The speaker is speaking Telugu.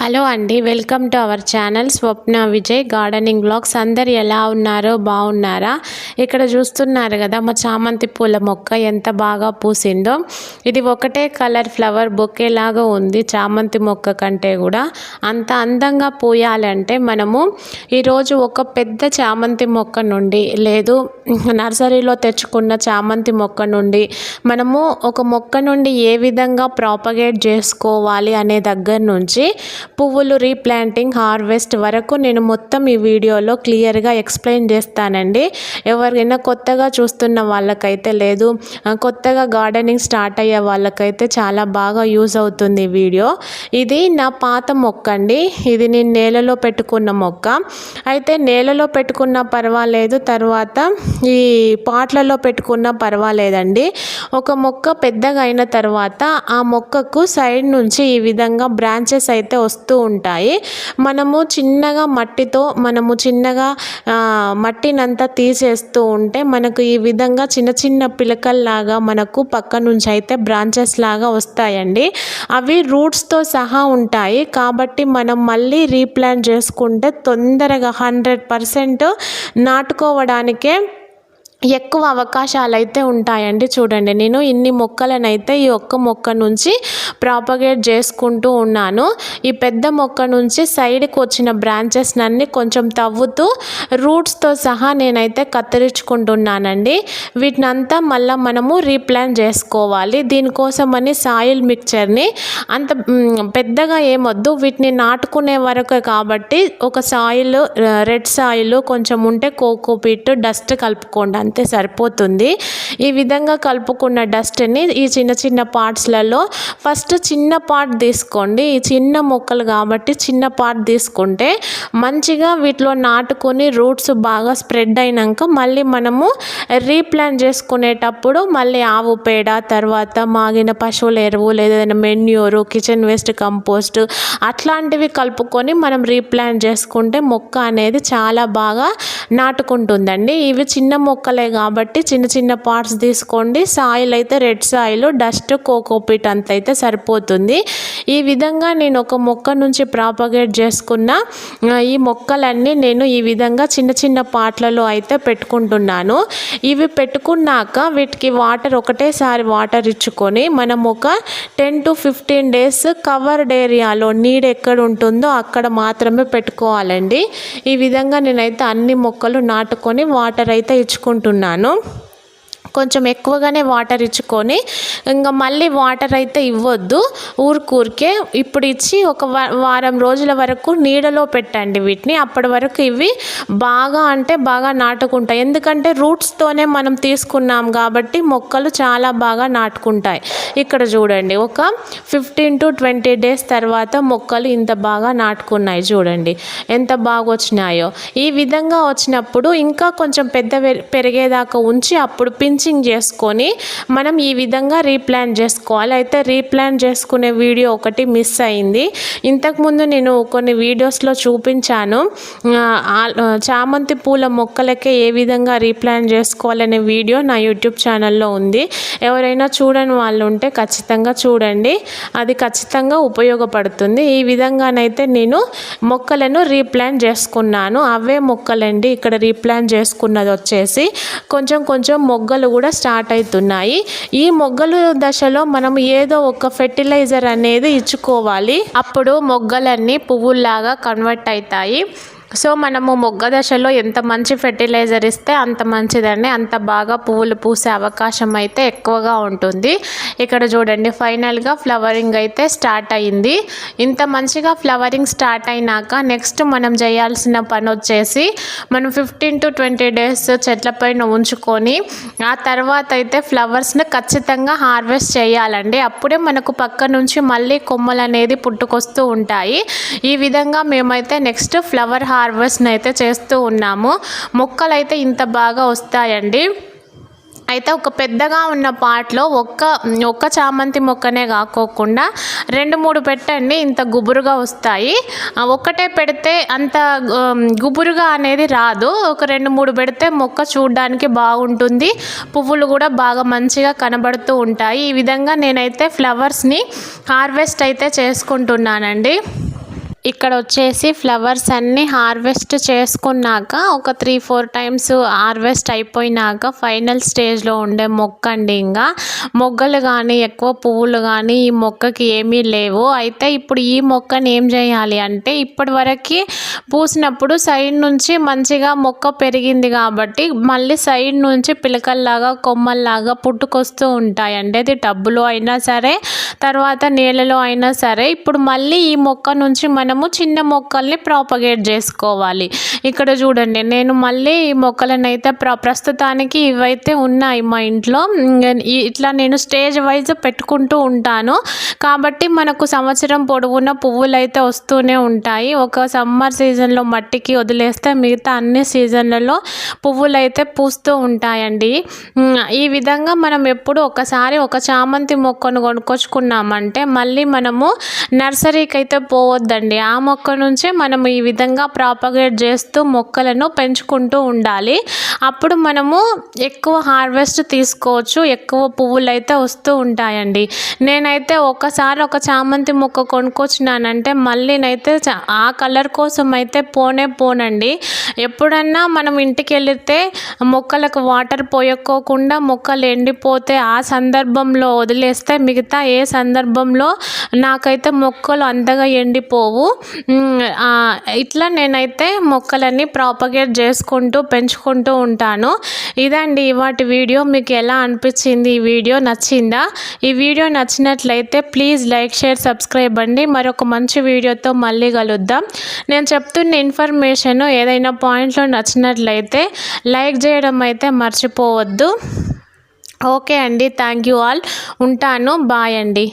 హలో అండి welcome to our channel Swapna Vijay gardening blogs. అందరు ఎలా ఉన్నారో బాగున్నారా? ఇక్కడ చూస్తున్నారు కదా మా చామంతి పూల మొక్క ఎంత బాగా పూసిందో. ఇది ఒకటే కలర్ ఫ్లవర్ బొకే లాగా ఉంది చామంతి మొక్క కంటే కూడా. అంత అందంగా పూయాలంటే మనము ఈరోజు ఒక పెద్ద చామంతి మొక్క నుండి లేదు నర్సరీలో తెచ్చుకున్న చామంతి మొక్క నుండి మనము ఒక మొక్క నుండి ఏ విధంగా ప్రాపగేట్ చేసుకోవాలి అనే దగ్గర నుంచి పువ్వులు రీప్లాంటింగ్ హార్వెస్ట్ వరకు నేను మొత్తం ఈ వీడియోలో క్లియర్గా ఎక్స్ప్లెయిన్ చేస్తానండి. ఎవరైనా కొత్తగా చూస్తున్న వాళ్ళకైతే లేదు కొత్తగా గార్డెనింగ్ స్టార్ట్ అయ్యే వాళ్ళకైతే చాలా బాగా యూజ్ అవుతుంది ఈ వీడియో. ఇది నా పాత మొక్క అండి. ఇది నేను నేలలో పెట్టుకున్న మొక్క. అయితే నేలలో పెట్టుకున్న పర్వాలేదు తర్వాత ఈ పాట్లలో పెట్టుకున్న పర్వాలేదండి. ఒక మొక్క పెద్దగా అయిన తర్వాత ఆ మొక్కకు సైడ్ నుంచి ఈ విధంగా బ్రాంచెస్ అయితే వస్తుంది వస్తూ ఉంటాయి. మనము చిన్నగా మట్టితో మనము చిన్నగా మట్టినంతా తీసేస్తూ ఉంటే మనకు ఈ విధంగా చిన్న చిన్న పిలకల్లాగా మనకు పక్క నుంచి అయితే బ్రాంచెస్ లాగా వస్తాయండి. అవి రూట్స్తో సహా ఉంటాయి. కాబట్టి మనం మళ్ళీ రీప్లాంట్ చేసుకుంటే తొందరగా హండ్రెడ్ పర్సెంట్ నాటుకోవడానికే ఎక్కువ అవకాశాలు అయితే ఉంటాయండి చూడండి. నేను ఇన్ని మొక్కలనైతే ఈ ఒక్క మొక్క నుంచి ప్రాపగేట్ చేసుకుంటూ ఉన్నాను. ఈ పెద్ద మొక్క నుంచి సైడ్కి వచ్చిన బ్రాంచెస్ అన్ని కొంచెం తవ్వుతూ రూట్స్తో సహా నేనైతే కత్తిరించుకుంటున్నానండి. వీటినంతా మళ్ళీ మనము రీప్లాన్ చేసుకోవాలి. దీనికోసమని సాయిల్ మిక్చర్ని అంత పెద్దగా ఏమొద్దు. వీటిని నాటుకునే వరకు కాబట్టి ఒక సాయిల్ రెడ్ సాయిల్ కొంచెం ఉంటే కోకోపీట్ డస్ట్ కలుపుకోండి. అంతే సరిపోతుంది. ఈ విధంగా కలుపుకున్న డస్ట్ని ఈ చిన్న చిన్న పార్ట్స్లలో ఫస్ట్ చిన్న పార్ట్ తీసుకోండి. ఈ చిన్న మొక్కలు కాబట్టి చిన్న పార్ట్ తీసుకుంటే మంచిగా వీటిలో నాటుకొని రూట్స్ బాగా స్ప్రెడ్ అయినాక మళ్ళీ మనము రీప్లాంట్ చేసుకునేటప్పుడు మళ్ళీ ఆవు పేడ తర్వాత మాగిన పశువుల ఎరువు లేదైనా మెన్యూరు కిచెన్ వేస్ట్ కంపోస్ట్ అట్లాంటివి కలుపుకొని మనం రీప్లాంట్ చేసుకుంటే మొక్క అనేది చాలా బాగా నాటుకుంటుందండి. ఇవి చిన్న మొక్కలు మొక్కలే కాబట్టి చిన్న చిన్న పార్ట్స్ తీసుకోండి. సాయిల్ అయితే రెడ్ సాయిల్ డస్ట్ కోకోపీట్ అంత అయితే సరిపోతుంది. ఈ విధంగా నేను ఒక మొక్క నుంచి ప్రాపగేట్ చేసుకున్న ఈ మొక్కలన్నీ నేను ఈ విధంగా చిన్న చిన్న పాట్లలో అయితే పెట్టుకుంటున్నాను. ఇవి పెట్టుకున్నాక వీటికి వాటర్ ఒకటేసారి వాటర్ ఇచ్చుకొని మనం ఒక ten to fifteen days covered ఏరియాలో నీడ్ ఎక్కడ ఉంటుందో అక్కడ మాత్రమే పెట్టుకోవాలండి. ఈ విధంగా నేనైతే అన్ని మొక్కలు నాటుకొని వాటర్ అయితే ఇచ్చుకుంటున్నాను. అనుకుంటున్నాను కొంచెం ఎక్కువగానే వాటర్ ఇచ్చుకొని ఇంకా మళ్ళీ వాటర్ అయితే ఇవ్వద్దు. ఊరికూరికే ఇప్పుడు ఇచ్చి ఒక వారం రోజుల వరకు నీడలో పెట్టండి వీటిని. అప్పటి వరకు ఇవి బాగా అంటే బాగా నాటుకుంటాయి. ఎందుకంటే రూట్స్తోనే మనం తీసుకున్నాం కాబట్టి మొక్కలు చాలా బాగా నాటుకుంటాయి. ఇక్కడ చూడండి ఒక ఫిఫ్టీన్ టు ట్వంటీ డేస్ తర్వాత మొక్కలు ఇంత బాగా నాటుకున్నాయి చూడండి. ఎంత బాగా వచ్చినాయో. ఈ విధంగా వచ్చినప్పుడు ఇంకా కొంచెం పెద్ద పెరిగేదాకా ఉంచి అప్పుడు పించి చేసుకొని మనం ఈ విధంగా రీప్లాన్ చేసుకోవాలి. అయితే రీప్లాన్ చేసుకునే వీడియో ఒకటి మిస్ అయింది. ఇంతకుముందు నేను కొన్ని వీడియోస్లో చూపించాను. చామంతి పూల మొక్కలకే ఏ విధంగా రీప్లాన్ చేసుకోవాలనే వీడియో నా యూట్యూబ్ ఛానల్లో ఉంది. ఎవరైనా చూడని వాళ్ళు ఉంటే ఖచ్చితంగా చూడండి. అది ఖచ్చితంగా ఉపయోగపడుతుంది. ఈ విధంగానైతే నేను మొక్కలను రీప్లాన్ చేసుకున్నాను. అవే మొక్కలండి. ఇక్కడ రీప్లాన్ చేసుకున్నది వచ్చేసి కొంచెం కొంచెం మొగ్గలు కూడా స్టార్ట్ అవుతున్నాయి. ఈ మొగ్గలు దశలో మనం ఏదో ఒక ఫెర్టిలైజర్ అనేది ఇచ్చుకోవాలి. అప్పుడు మొగ్గలన్నీ పువ్వుల్లాగా కన్వర్ట్ అవుతాయి. సో మనము మొగ్గ దశలో ఎంత మంచి ఫెర్టిలైజర్ ఇస్తే అంత మంచిదండి. అంత బాగా పువ్వులు పూసే అవకాశం అయితే ఎక్కువగా ఉంటుంది. ఇక్కడ చూడండి ఫైనల్గా ఫ్లవరింగ్ అయితే స్టార్ట్ అయింది. ఇంత మంచిగా ఫ్లవరింగ్ స్టార్ట్ అయినాక నెక్స్ట్ మనం చేయాల్సిన పని వచ్చేసి మనం ఫిఫ్టీన్ టు ట్వంటీ డేస్ చెట్లపైన ఉంచుకొని ఆ తర్వాత అయితే ఫ్లవర్స్ని ఖచ్చితంగా హార్వెస్ట్ చేయాలండి. అప్పుడే మనకు పక్క నుంచి మళ్ళీ కొమ్మలు అనేది పుట్టుకొస్తూ ఉంటాయి. ఈ విధంగా మేమైతే నెక్స్ట్ ఫ్లవర్ హార్ హార్వెస్ట్ని అయితే చేస్తూ ఉన్నాము. మొక్కలు అయితే ఇంత బాగా వస్తాయండి. అయితే ఒక పెద్దగా ఉన్న పాట్లో ఒక్క ఒక్క చామంతి మొక్కనే కాకోకుండా రెండు మూడు పెట్టండి ఇంత గుబురుగా వస్తాయి. ఒక్కటే పెడితే అంత గుబురుగా అనేది రాదు. ఒక రెండు మూడు పెడితే మొక్క చూడడానికి బాగుంటుంది. పువ్వులు కూడా బాగా మంచిగా కనబడుతూ ఉంటాయి. ఈ విధంగా నేనైతే ఫ్లవర్స్ని హార్వెస్ట్ అయితే చేసుకుంటున్నానండి. ఇక్కడ వచ్చేసి ఫ్లవర్స్ అన్నీ హార్వెస్ట్ చేసుకున్నాక ఒక త్రీ ఫోర్ టైమ్స్ హార్వెస్ట్ అయిపోయినాక ఫైనల్ స్టేజ్లో ఉండే మొక్క అండి ఇంకా. మొగ్గలు కానీ ఎక్కువ పువ్వులు కానీ ఈ మొక్కకి ఏమీ లేవు. అయితే ఇప్పుడు ఈ మొక్కని ఏం చేయాలి అంటే ఇప్పటి వరకు పూసినప్పుడు సైడ్ నుంచి మంచిగా మొక్క పెరిగింది కాబట్టి మళ్ళీ సైడ్ నుంచి పిలకల్లాగా కొమ్మల్లాగా పుట్టుకొస్తూ ఉంటాయి. అంటే అది టబ్బులో అయినా సరే తర్వాత నీళ్ళలో అయినా సరే ఇప్పుడు మళ్ళీ ఈ మొక్క నుంచి మనము చిన్న మొక్కల్ని ప్రాపగేట్ చేసుకోవాలి. ఇక్కడ చూడండి నేను మళ్ళీ ఈ మొక్కలను అయితే ప్ర ప్రస్తుతానికి ఇవైతే ఉన్నాయి మా ఇంట్లో. ఇట్లా నేను స్టేజ్ వైజ్ పెట్టుకుంటూ ఉంటాను. కాబట్టి మనకు సంవత్సరం పొడవునా పువ్వులు అయితే వస్తూనే ఉంటాయి. ఒక సమ్మర్ సీజన్లో మట్టికి వదిలేస్తే మిగతా అన్ని సీజన్లలో పువ్వులు అయితే పూస్తూ ఉంటాయండి. ఈ విధంగా మనం ఎప్పుడు ఒకసారి ఒక చామంతి మొక్కను కొనుక్కొచ్చుకున్నామంటే మళ్ళీ మనము నర్సరీకి అయితే పోవద్దండి. ఆ మొక్క నుంచే మనం ఈ విధంగా ప్రాపగేట్ చేస్తూ మొక్కలను పెంచుకుంటూ ఉండాలి. అప్పుడు మనము ఎక్కువ హార్వెస్ట్ తీసుకోవచ్చు ఎక్కువ పువ్వులు అయితే వస్తూ ఉంటాయండి. నేనైతే ఒకసారి ఒక చామంతి మొక్క కొనుక్కొచ్చినానంటే మళ్ళీనైతే చ- ఆ కలర్ కోసం అయితే పోనే పోనండి. ఎప్పుడన్నా మనం ఇంటికి వెళితే మొక్కలకు వాటర్ పోయక్కోకుండా మొక్కలు ఎండిపోతే ఆ సందర్భంలో వదిలేస్తే మిగతా ఏ సందర్భంలో నాకైతే మొక్కలు అంతగా ఎండిపోవు. ఇట్లా నేనైతే మొక్కలన్నీ ప్రాపగేట్ చేసుకుంటూ పెంచుకుంటూ ఉంటాను. ఇదండి వాటి వీడియో. మీకు ఎలా అనిపించింది ఈ వీడియో? నచ్చిందా? ఈ వీడియో నచ్చినట్లయితే ప్లీజ్ లైక్ షేర్ సబ్స్క్రైబ్ అండి. మరొక మంచి వీడియోతో మళ్ళీ కలుద్దాం. నేను చెప్తున్న ఇన్ఫర్మేషన్ ఏదైనా పాయింట్లో నచ్చినట్లయితే లైక్ చేయడం అయితే మర్చిపోవద్దు. ఓకే అండి. థ్యాంక్ యూ ఆల్ ఉంటాను. బాయ్ అండి.